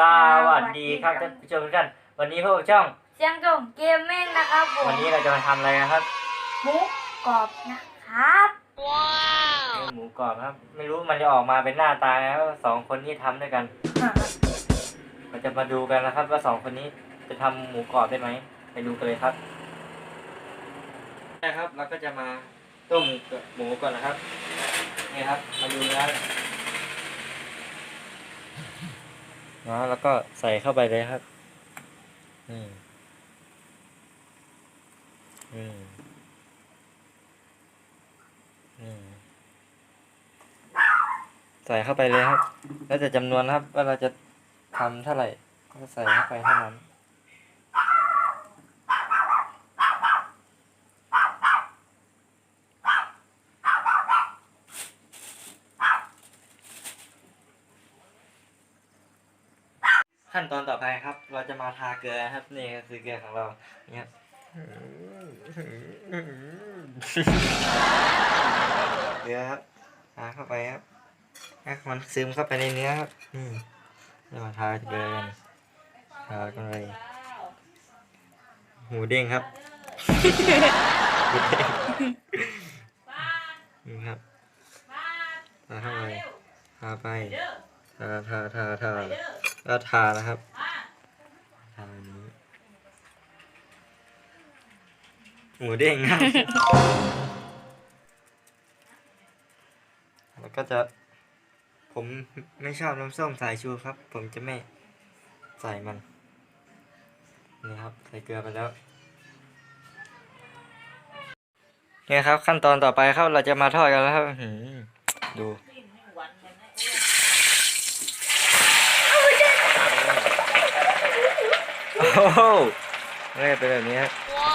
สวัสดีครับท่านผู้ชมทุกท่าน วันนี้พวกบช่อง เสียงจงเกมเม่งนะครับผมวันนี้เราจะมาทำอะไรนะครับหมูกรอบนะครับหมูกรอบครับ ไม่รู้มันจะออกมาเป็นหน้าตาแล้วสองคนนี้ทำด้วยกันเราจะมาดูกันนะครับ ว่าสองคนนี้จะทำหมูกรอบได้ไหมไปดูกันเลยครับนะครับเราก็จะมาต้มหมูก่อนนะครับนี่ครับ มาดูนะ นะแล้วก็ใส่เข้าไปเลยครับ อืม อืม อืม ใส่เข้าไปเลยครับ แล้วแต่จำนวนครับ ว่าเราจะทำเท่าไหร่ ก็ใส่เข้าไปเท่านั้น ขั้นตอนต่อไปครับ เราจะมาทาเกลือครับ นี่ก็คือเกลือของเราเนี่ยเกลือครับทาเข้าไปครับให้มันซึมเข้าไปในเนื้อครับอืมเรามาทาเกลือกันทากันเลยหูเด้งครับนี่ครับทาเข้าไปทาไปทาทาทาทา แล้วทานะครับทาอันนี้หมูเด้งครับ แล้วก็จะ ผมไม่ชอบน้ำส้มสายชูครับ ผมจะไม่ใส่มันนี่ครับใส่เกลือไปแล้วเนี่ยครับ ขั้นตอนต่อไปครับเราจะมาทอดกันแล้วครับดู โอ้โหแรกเป็นแบบนี้ว้า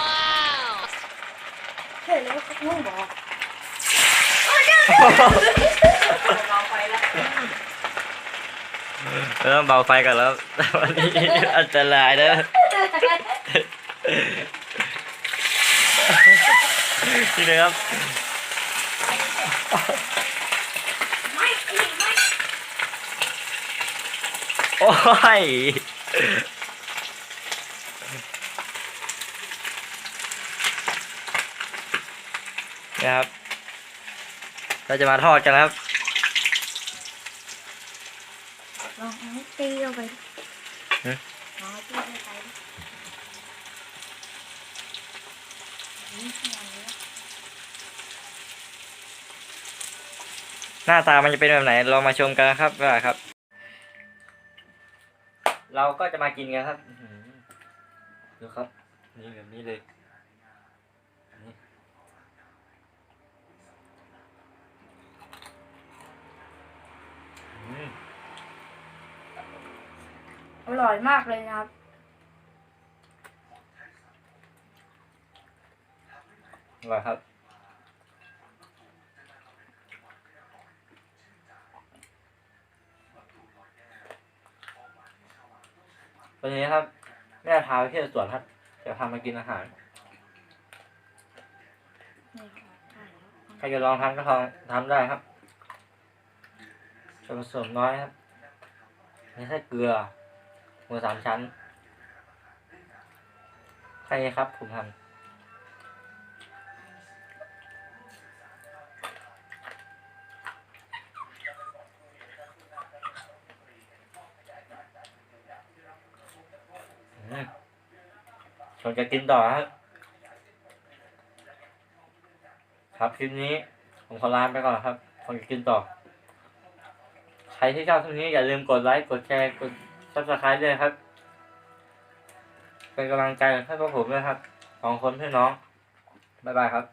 วเห็นแล้วง่วงเอรอโอ้ยเดี๋ยวาไฟแล้วเรองเบาไฟก่อนแล้ววันนี้อันตรายนะนี่นะครับโอ้ย นะครับ เราจะมาทอดกันนะครับ ลองเอาตีเข้าไปฮะลองเอาตีเข้าไปนี่ขนาดนี้หน้าตามันจะเป็นแบบไหนเรามาชมกันนะครับว่าครับ เราก็จะมากินกันครับอื้อหือดูครับ นี่แบบนี้เลย อร่อยมากเลยนะครับ อร่อยครับ วันนี้ครับ แม่พาไปเที่ยวสวนครับ จะพามากินอาหารนี่ครับใช่แล้วใครจะลองทำก็ลองทำได้ครับส่วนผสมน้อยครับนี่แค่เกลือ หมูสามชั้นใครครับ ผมทำผมจะกินต่อครับ ครับคลิปนี้ ผมขอลาไปก่อนครับ ผมจะกินต่อ ใครที่ชอบคลิปนี้อย่าลืมกดไลค์ กดแชร์ กด ซับสไครต์ด้วยครับ เป็นกำลังใจให้พวกผมด้วยครับสองคนพี่น้อง บ๊ายบายครับ